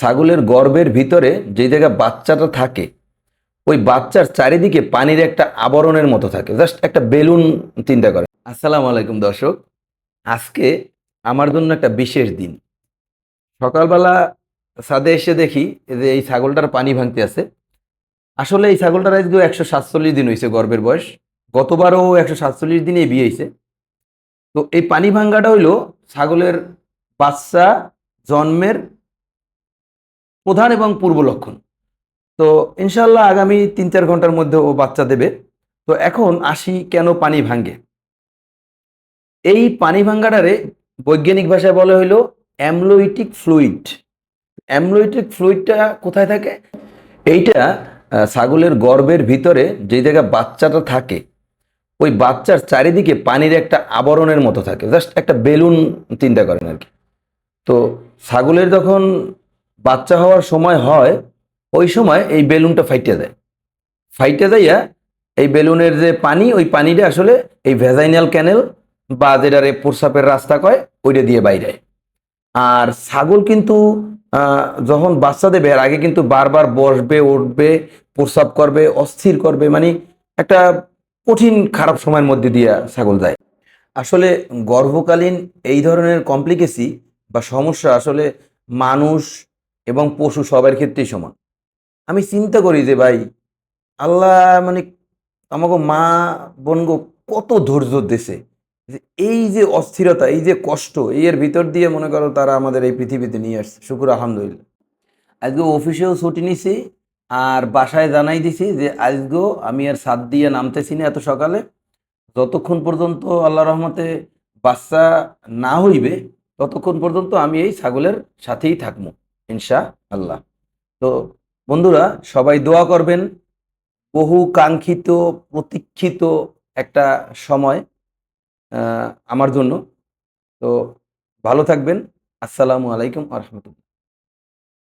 ছাগলের গর্ভের ভিতরে যে জায়গায় বাচ্চাটা থাকে, ওই বাচ্চার চারিদিকে পানির একটা আবরণের মতো থাকে। জাস্ট একটা বেলুন চিন্তা করে। আসসালামু আলাইকুম দর্শক, আজকে আমার জন্য একটা বিশেষ দিন। সকালবেলা ছাদে এসে দেখি যে এই ছাগলটার পানি ভাঙতে আছে। আসলে এই ছাগলটার আজকে একশো সাতচল্লিশ দিন হয়েছে গর্বের বয়স। গতবারও একশো সাতচল্লিশ দিনে বিয়ে হয়েছে তো এই পানি ভাঙ্গাটা হইল ছাগলের বাচ্চা জন্মের প্রধান এবং পূর্ব লক্ষণ। তো ইনশাল্লাহ আগামী তিন চার ঘণ্টার মধ্যে ও বাচ্চা দেবে। তো এখন আসি, কেন পানি ভাঙ্গে এই পানি ভাঙ্গাটারে বৈজ্ঞানিক ভাষায় বলা হইল অ্যামলোইটিক ফ্লুইড। অ্যামলোইটিক ফ্লুইডটা কোথায় থাকে? এইটা ছাগলের গর্ভের ভিতরে যে জায়গায় বাচ্চাটা থাকে, ওই বাচ্চার চারিদিকে পানির একটা আবরণের মতো থাকে। জাস্ট একটা বেলুন চিন্তা করেন আর কি। তো ছাগলের যখন বাচ্চা হওয়ার সময় হয়, ওই সময় এই বেলুনটা ফাইটে যায় ফাইটে যাইয়া এই বেলুনের যে পানি, ওই পানিটা আসলে এই ভেজাইনাল ক্যানেল বা যেটারে প্রস্রাবের রাস্তা কয়, ওইটা দিয়ে বাইরে আর ছাগল কিন্তু যখন বাচ্চা দেবে, এর আগে কিন্তু বারবার বসবে, উঠবে, প্রস্রাব করবে, অস্থির করবে মানে একটা কঠিন খারাপ সময়ের মধ্যে দিয়ে ছাগল যায়। আসলে গর্ভকালীন এই ধরনের কমপ্লিকেসি বা সমস্যা আসলে মানুষ এবং পশু সবার ক্ষেত্রেই সমান। আমি চিন্তা করি যে ভাই, আল্লাহ মানে আমাকে মা বোনগো কত ধৈর্য যে এই যে অস্থিরতা, এই যে কষ্ট এই এর ভিতর দিয়ে মনে করো তারা আমাদের এই পৃথিবীতে নিয়ে আসছে। শুকুর আলহামদুলিল্লাহ। আজকে অফিসেও ছুটি নিছি আর বাসায় জানাই দিছি যে আজকেও আমি আর সাত দিয়ে নামতেছি না এত সকালে। যতক্ষণ পর্যন্ত আল্লাহ রহমতে বাচ্চা না হইবে, ততক্ষণ পর্যন্ত আমি এই ছাগলের সাথেই থাকব। ইনশা আল্লাহ তো বন্ধুরা, সবাই দোয়া করবেন। বহু কাঙ্ক্ষিত, প্রতীক্ষিত একটা সময় আমার জন্য। তো ভালো থাকবেন। আসসালামু আলাইকুম আ